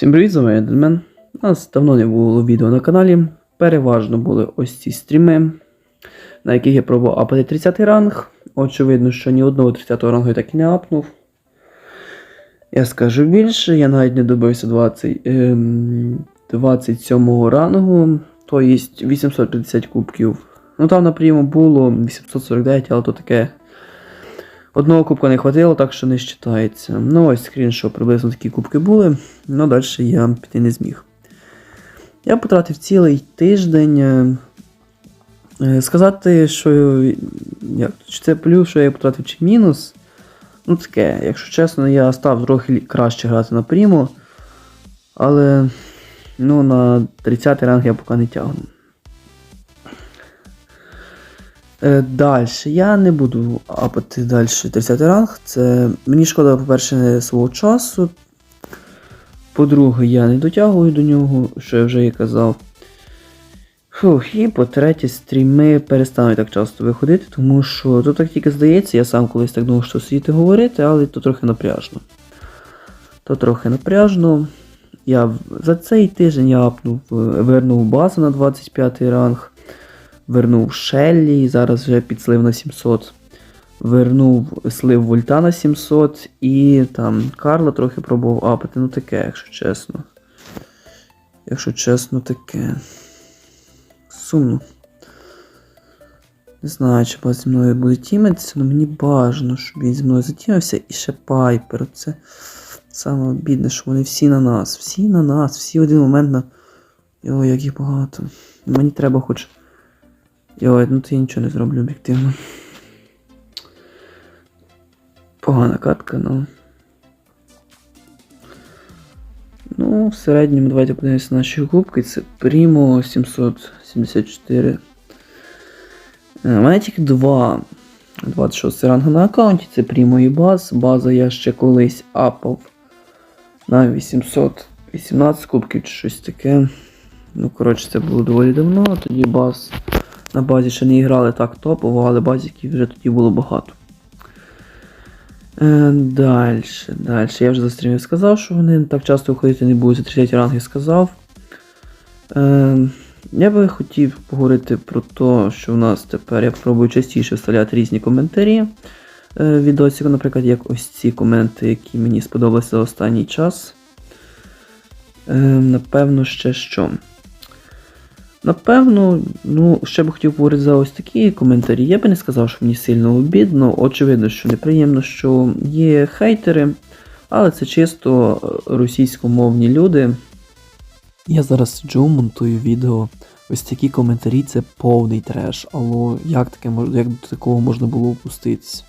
Всім привіт, з вами Ендермен. У нас давно не було відео на каналі. Переважно були ось ці стріми, на яких я пробував апати 30 ранг. Очевидно, що ні одного 30 рангу я так і не апнув. Я скажу більше, я навіть не добився 20, ем, 27 рангу, то є 850 кубків. Ну там напряму було 849, але то таке. Одного кубка не хватило, так що не вважається. Ну ось скрін, що приблизно такі кубки були, але далі я піти не зміг. Я потратив цілий тиждень. е, е, Сказати, що як, чи це плюс, що я потратив чи мінус. Ну таке, якщо чесно, я став трохи краще грати на пріму. Але ну, на 30-й ранг я поки не тягну. Далі. Я не буду апати далі 30 ранг. Це мені шкода, по-перше, свого часу. По-друге, я не дотягую до нього, що я вже і казав. Фух, і по-третє, стріми перестануть так часто виходити, тому що тут так тільки здається, я сам колись так думав, що сидіти говорити, але то трохи напряжно. То трохи напряжно. Я за цей тиждень я апнув, е, вернув базу на 25 ранг, вернув Шеллі, зараз вже підслив на 700. Вернув слив Вольта на 700 і там Карла трохи пробував апати. Ну таке, якщо чесно. Якщо чесно, таке. Сумно. Не знаю, чи зі мною буде тімитися, але мені бажано, щоб він зі мною затімився. І ще Пайпер. Це саме бідне, що вони всі на нас. Всі на нас, всі в один момент на. Йой, як їх багато. Мені треба хоч. Йой, ну то я нічого не зроблю об'єктивно. Погана катка, ну. Ну, в середньому давайте подивимося на наші кубки. Це Primo 774. Е, У мене тільки два. 26 ранга на аккаунті, це Primo і баз. База я ще колись апав на 818 кубків чи щось таке. Ну, коротше, це було доволі давно. Тоді баз на базі ще не грали так топово, але базіків вже тоді було багато. Е, далі, далі. Я вже за стрімів сказав, що вони так часто виходити не будуть за 30 ранги сказав. Е, я би хотів поговорити про те, що в нас тепер я спробую частіше вставляти різні коментарі е, відосів, наприклад, як ось ці коменти, які мені сподобалися за останній час. Е, напевно, ще що. Напевно, ну, ще б хотів говорити за ось такі коментарі. Я би не сказав, що мені сильно обідно. Очевидно, що неприємно, що є хейтери, але це чисто е, російськомовні люди. Я зараз сиджу, монтую відео. Ось такі коментарі це повний треш. Алло, як, таке, як до такого можна було опуститися?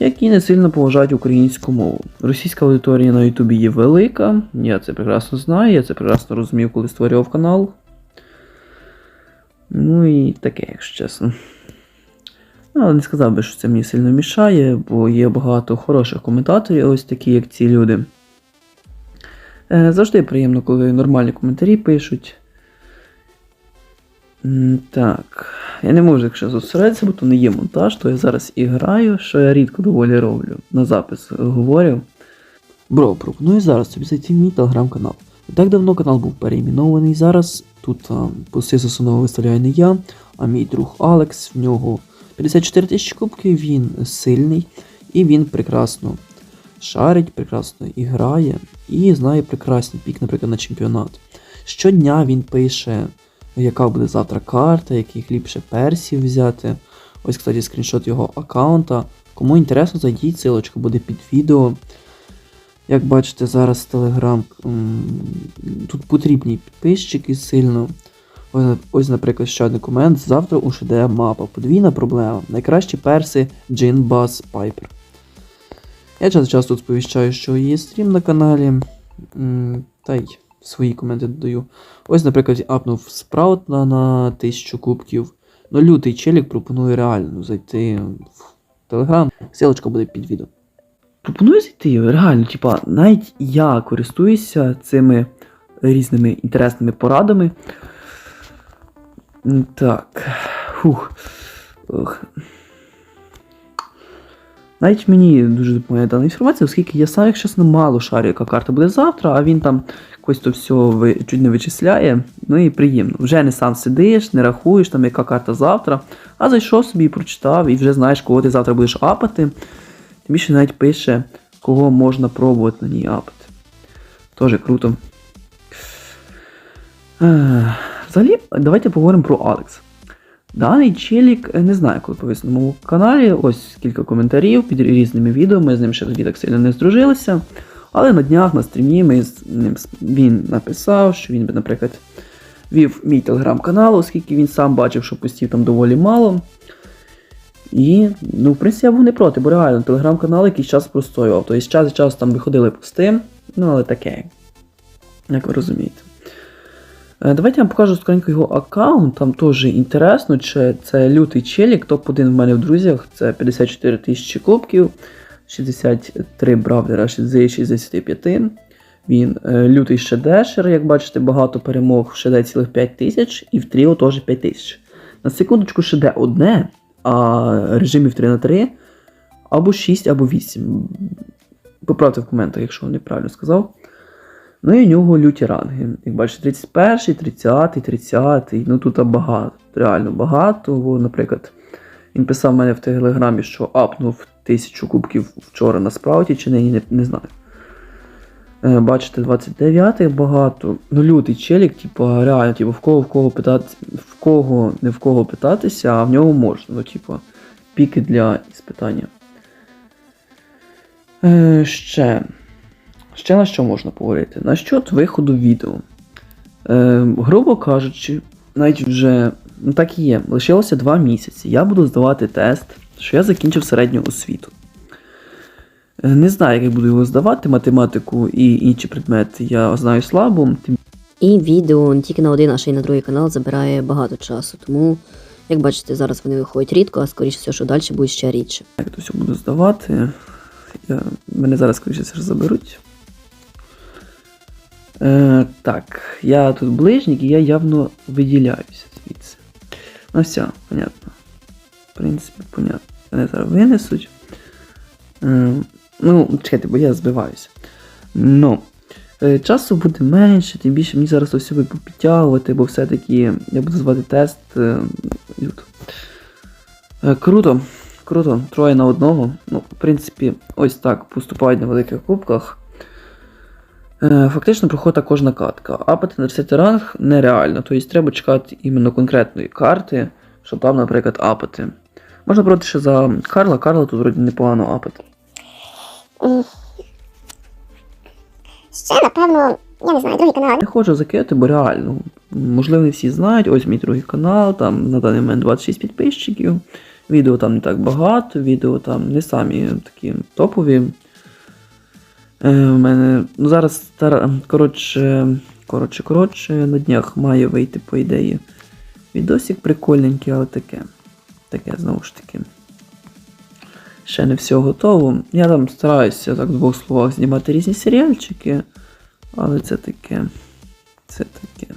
Які не сильно поважають українську мову. Російська аудиторія на Ютубі є велика, я це прекрасно знаю, я це прекрасно розумів, коли створював канал. Ну і таке, якщо чесно. Ну, але не сказав би, що це мені сильно мішає, бо є багато хороших коментаторів, ось такі, як ці люди. Е, завжди приємно, коли нормальні коментарі пишуть. Так, я не можу, якщо зосередитися, бо то не є монтаж, то я зараз і граю, що я рідко доволі роблю. На запис говорю. Бро, пропоную зараз тобі зайти в мій телеграм-канал. Не так давно канал був переіменований. Зараз тут а, пости засуново виставляю не я, а мій друг Алекс. В нього 54 тисячі кубків, він сильний і він прекрасно шарить, прекрасно і грає, і знає прекрасний пік, наприклад, на чемпіонат. Щодня він пише, яка буде завтра карта, яких ліпше персів взяти. Ось, кстати, скріншот його аккаунта. Кому інтересно, зайдіть, ссылочка буде під відео. Як бачите, зараз Telegram тут потрібні підписчики сильно. Ось, наприклад, ще один комент. Завтра у ШД мапа. Подвійна проблема. Найкращі перси Джин Бас Пайпер. Я часто часто сповіщаю, що є стрім на каналі. Та й свої коменти додаю. Ось, наприклад, апнув спраут на, на 1000 кубків. Ну, лютий челік пропонує реально зайти в Телеграм. Ссылочка буде під відео. Пропоную зайти, реально, типа, навіть я користуюся цими різними інтересними порадами. Так. Фух. Ох. Навіть мені дуже допомагає дана інформація, оскільки я сам, якщо чесно, мало шарю, яка карта буде завтра, а він там якось то все ви, чуть не вичисляє. Ну і приємно. Вже не сам сидиш, не рахуєш, там, яка карта завтра, а зайшов собі і прочитав, і вже знаєш, кого ти завтра будеш апати. Тим більше навіть пише, кого можна пробувати на ній апати. Тоже круто. Взагалі, давайте поговоримо про Алекс. Даний челік, е, не знаю, коли повис на моєму каналі, ось кілька коментарів під різними відео, ми з ним ще тоді так сильно не здружилися. Але на днях на стрімі ми з ним він написав, що він би, наприклад, вів мій телеграм-канал, оскільки він сам бачив, що постів там доволі мало. І, ну, в принципі, я був не проти, бо реально телеграм-канал якийсь час простоював. Тобто час від часу там виходили пости, ну але таке, як ви розумієте. Е, Давайте я вам покажу скоренько його аккаунт, там теж інтересно, чи це лютий челік, топ-1 в мене в друзях, це 54 тисячі кубків, 63 бравлера з 65. Він е, лютий шедешер, як бачите, багато перемог в шеде цілих 5 тисяч, і в тріо теж 5 тисяч. На секундочку шеде одне, а режимів 3 на 3 або 6, або 8. Поправте в коментах, якщо неправильно сказав. Ну і у нього люті ранги. Як бачите, 31, 30, 30. Ну тут багато, реально багато. Бо, наприклад, він писав мене в телеграмі, що апнув тисячу кубків вчора на спрауті, чи нині, не, не знаю. Е, Бачите, 29-й багато. Ну, лютий челік, типу, реально, типу, в кого в кого питати, в кого не в кого питатися, а в нього можна. Ну, типу, піки для іспитання. Е, ще. Ще на що можна поговорити? На Насчет виходу відео. Е, грубо кажучи, навіть вже ну так і є. Лишилося 2 місяці. Я буду здавати тест, що я закінчив середню освіту. Е, не знаю, як я буду його здавати, математику і інші предмети я знаю слабо. І відео не тільки на один, а ще й на другий канал забирає багато часу. Тому, як бачите, зараз вони виходять рідко, а скоріше все, що далі буде ще рідше. як то все буду здавати. Я, мене зараз скоріше все ж заберуть. Е, так, я тут ближнік і я явно виділяюся звідси. Ну все, понятно. В принципі, понятно. Мене зараз винесуть. Е, ну, чекайте, бо я збиваюся. Ну, е, часу буде менше, тим більше мені зараз то все буде попідтягувати, бо все-таки я буду звати тест. Е. Е, круто. Круто, троє на одного. Ну, в принципі, ось так поступають на великих кубках. Фактично проходить кожна катка. Апати на 10 ранг нереально. Тобто треба чекати іменно конкретної карти, щоб там, наприклад, апати. Можна брати ще за Карла, Карла тут вроді непогано апати. Ще, напевно, я не знаю, другий канал. Не хочу закидати, бо реально. Можливо, не всі знають, ось мій другий канал, там на даний момент 26 підписчиків. Відео там не так багато, відео там не самі такі топові. Е, у мене ну, зараз коротше, коротше, коротше, на днях має вийти, по ідеї. Відосик прикольненький, але таке. Таке знову ж таки. Ще не все готово. Я там стараюся так в двох словах знімати різні серіальчики. Але це таке. Це таке.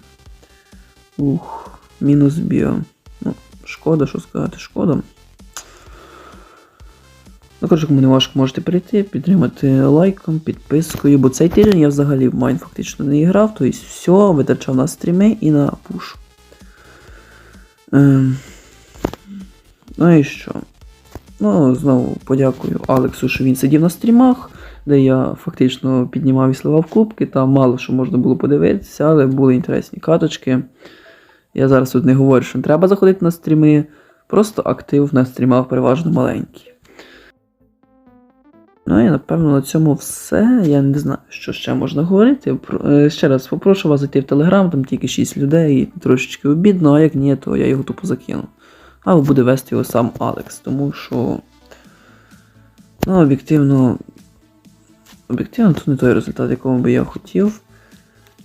Ух, мінус біо. Ну, шкода, що сказати, шкода. Ну, коротше, кому не важко, можете прийти, підтримати лайком, підпискою, бо цей тиждень я взагалі в Майн фактично не грав, тобто все, витрачав на стріми і на пуш. Ем. Ну і що? Ну, знову подякую Алексу, що він сидів на стрімах, де я фактично піднімав і сливав кубки, там мало що можна було подивитися, але були інтересні каточки. Я зараз тут не говорю, що не треба заходити на стріми, просто актив на стрімах переважно маленький. Ну і напевно на цьому все. Я не знаю, що ще можна говорити. Е, Ще раз попрошу вас зайти в Телеграм, там тільки 6 людей, і трошечки обідно, а як ні, то я його тупо закину. Або буде вести його сам Алекс, тому що. Ну, об'єктивно. Об'єктивно, це не той результат, якого би я хотів.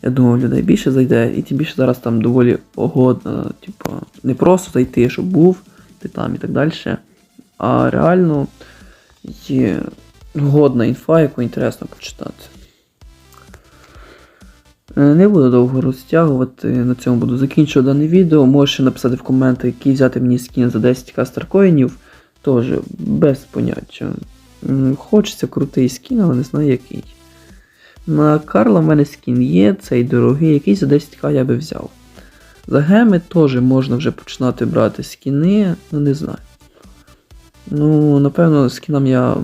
Я думав, людей більше зайде, і тим більше зараз там доволі погодно, типу, не просто зайти, щоб був, ти там і так далі. А реально є годна інфа, яку інтересно почитати. Е, Не буду довго розтягувати, на цьому буду закінчувати дане відео. Можете написати в коменти, який взяти мені скін за 10 к старкоїнів. Теж без поняття. Хочеться крутий скін, але не знаю який. На Карла в мене скін є, цей дорогий, який за 10к я би взяв. За геми теж можна вже починати брати скіни, ну не знаю. Ну, напевно, скінам я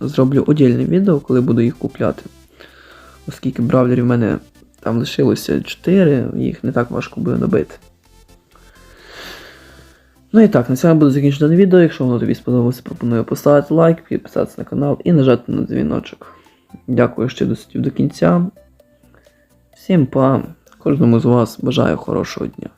зроблю отдільне відео, коли буду їх купляти. Оскільки бравлерів в мене там лишилося 4, їх не так важко буде набити. Ну і так, на цьому буде закінчено відео. Якщо воно тобі сподобалося, пропоную поставити лайк, підписатися на канал і нажати на дзвіночок. Дякую, що досидів до кінця. Всім па! Кожному з вас бажаю хорошого дня.